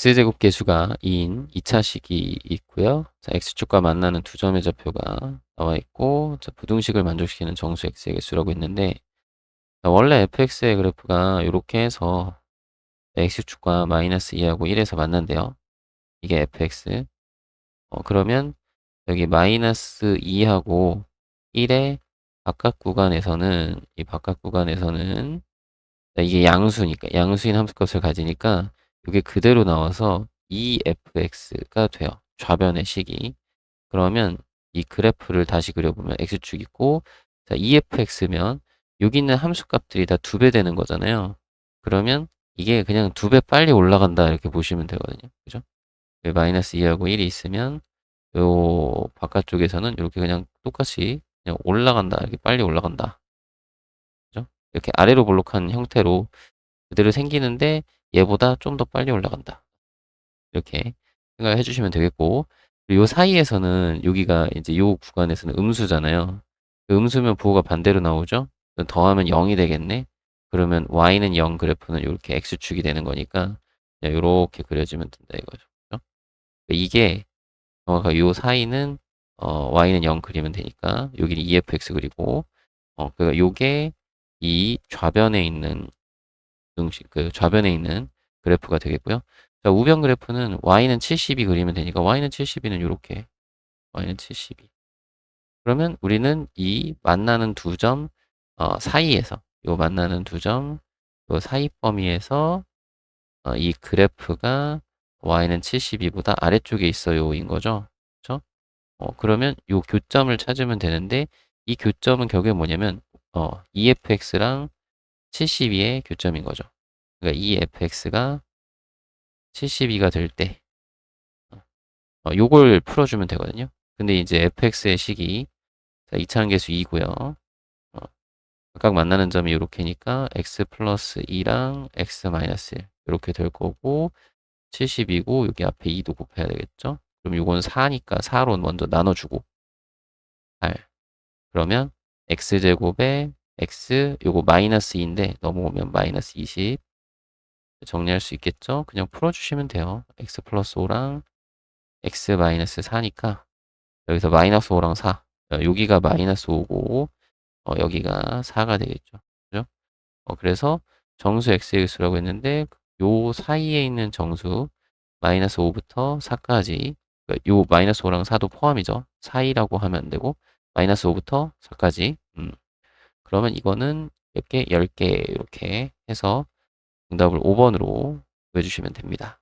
x제곱 계수가 2인 2차 식이 있고요. 자, x축과 만나는 두 점의 좌표가 나와 있고 자, 부등식을 만족시키는 정수 x의 개수라고 했는데 자, 원래 fx의 그래프가 이렇게 해서 x축과 마이너스 2하고 1에서 만난대요. 이게 fx. 어, 그러면 여기 마이너스 2하고 1의 바깥 구간에서는 이 바깥 구간에서는 자, 이게 양수니까 양수인 함수값을 가지니까 이게 그대로 나와서 2fx가 돼요. 좌변의 식이. 그러면 이 그래프를 다시 그려보면 x축 있고 자, 2fx면 여기 있는 함수값들이 다 두 배 되는 거잖아요. 그러면 이게 그냥 두 배 빨리 올라간다 이렇게 보시면 되거든요. 그죠? 마이너스 2하고 1이 있으면 요 바깥쪽에서는 이렇게 그냥 똑같이 그냥 올라간다. 이렇게 빨리 올라간다. 그죠? 이렇게 아래로 볼록한 형태로 그대로 생기는데 얘보다 좀 더 빨리 올라간다. 이렇게 생각해 주시면 되겠고 요 사이에서는 여기가 이제 요 구간에서는 음수잖아요. 그 음수면 부호가 반대로 나오죠. 더하면 0이 되겠네. 그러면 y는 0 그래프는 이렇게 x축이 되는 거니까 이렇게 그려지면 된다 이거죠. 그죠? 이게 정확하게 요 사이는 어, y는 0 그리면 되니까 여기는 2fx 그리고 어, 그 요게 이 좌변에 있는 등식 그 좌변에 있는 그래프가 되겠고요. 자, 우변 그래프는 y는 72 그리면 되니까 y는 72는 이렇게 y는 72. 그러면 우리는 이 만나는 두점 어, 사이에서 요 만나는 두 점 요 사이 범위에서 어, 이 그래프가 y는 72보다 아래쪽에 있어요인 거죠. 그렇죠? 어, 그러면 요 교점을 찾으면 되는데 이 교점은 결국에 뭐냐면 어, EFX랑 72의 교점인 거죠. 그러니까 EFX가 72가 될 때, 어, 요걸 풀어주면 되거든요. 근데 이제 fx의 식이 자, 2차항계수 2고요. 어, 각각 만나는 점이 이렇게니까 x 플러스 2랑 x 마이너스 1 이렇게 될 거고 70이고 여기 앞에 2도 곱해야 되겠죠? 그럼 요건 4니까 4로 먼저 나눠주고 8 그러면 x제곱에 x 요거 마이너스 2인데 넘어오면 마이너스 20 정리할 수 있겠죠? 그냥 풀어주시면 돼요. x 플러스 5랑 x 마이너스 4니까 여기서 마이너스 5랑 4 어, 여기가 마이너스 5고 어, 여기가 4가 되겠죠. 그죠? 어, 그래서 정수 x의 수라고 했는데 요 사이에 있는 정수 마이너스 5부터 4까지 그러니까 요 마이너스 5랑 4도 포함이죠. 사이라고 하면 안 되고 마이너스 5부터 4까지 음. 그러면 이거는 몇 개? 10개 이렇게 해서 정답을 5번으로 구해주시면 됩니다.